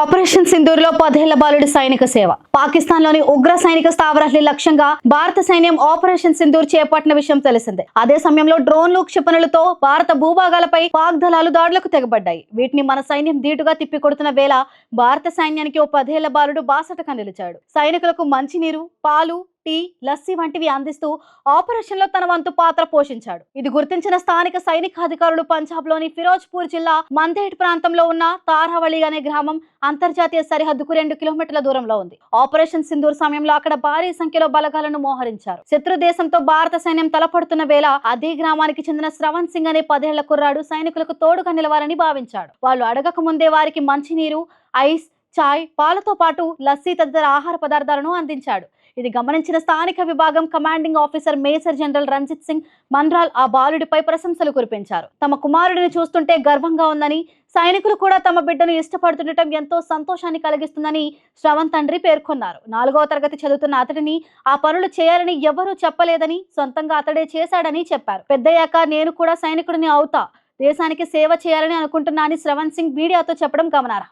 Operation సింధూర్లో పదేళ్ళ బాలుడి సైనిక సేవ. పాకిస్తాన్లోని ఉగ్ర సైనిక స్థావరాల్ని లక్ష్యంగా భారత సైన్యం ఆపరేషన్ సింధూర్ చేపట్టిన విషయం తెలిసిందే. అదే సమయంలో డ్రోన్లు క్షిపణులతో భారత భూభాగాలపై పాక్ దళాలు దాడులకు తెగబడ్డాయి. వీటిని మన సైన్యం ధీటుగా తిప్పికొడుతున్న వేళ భారత సైన్యానికి ఓ పదేళ్ళ బాలుడు బాసటగా నిలిచాడు సైనికులకు మంచినీరు పాలు టీ లస్సీ వంటివి అందిస్తూ ఆపరేషన్లో తన వంతు పాత్ర పోషించాడు. ఇది గుర్తించిన స్థానిక సైనిక అధికారులు పంజాబ్లోని ఫిరోజ్పూర్ జిల్లా మందేట్ ప్రాంతంలో ఉన్న తారావళి అనే గ్రామం అంతర్జాతీయ సరిహద్దుకు రెండు కిలోమీటర్ల దూరంలో ఉంది. ఆపరేషన్ సింధూర్ సమయంలో అక్కడ భారీ సంఖ్యలో బలగాలను మోహరించారు. శత్రు దేశంతో భారత సైన్యం తలపడుతున్న వేళ అదే గ్రామానికి చెందిన శ్రవణ్ సింగ్ అనే పదేళ్ళ కుర్రాడు సైనికులకు తోడుగా నిలవాలని భావించాడు. వాళ్ళు అడగక ముందే వారికి మంచినీరు ఐస్ చాయ్ పాలతో పాటు లస్సీ తదితర ఆహార పదార్థాలను అందించాడు. ఇది గమనించిన స్థానిక విభాగం commanding officer major general Ranjit Singh Manral ఆ బాలుడిపై ప్రశంసలు కురిపించారు. తమ కుమారుడిని చూస్తుంటే గర్వంగా ఉందని సైనికులు కూడా తమ బిడ్డను ఇష్టపడుతుండటం ఎంతో సంతోషాన్ని కలిగిస్తుందని శ్రవణ్ తండ్రి పేర్కొన్నారు. నాలుగవ తరగతి చదువుతున్న అతడిని ఆ పనులు చేయాలని ఎవరూ చెప్పలేదని సొంతంగా అతడే చేశాడని చెప్పారు. పెద్దయ్యాక నేను కూడా సైనికుడిని అవుతా దేశానికి సేవ చేయాలని అనుకుంటున్నా అని శ్రవణ్ సింగ్ మీడియాతో చెప్పడం గమనార్హం.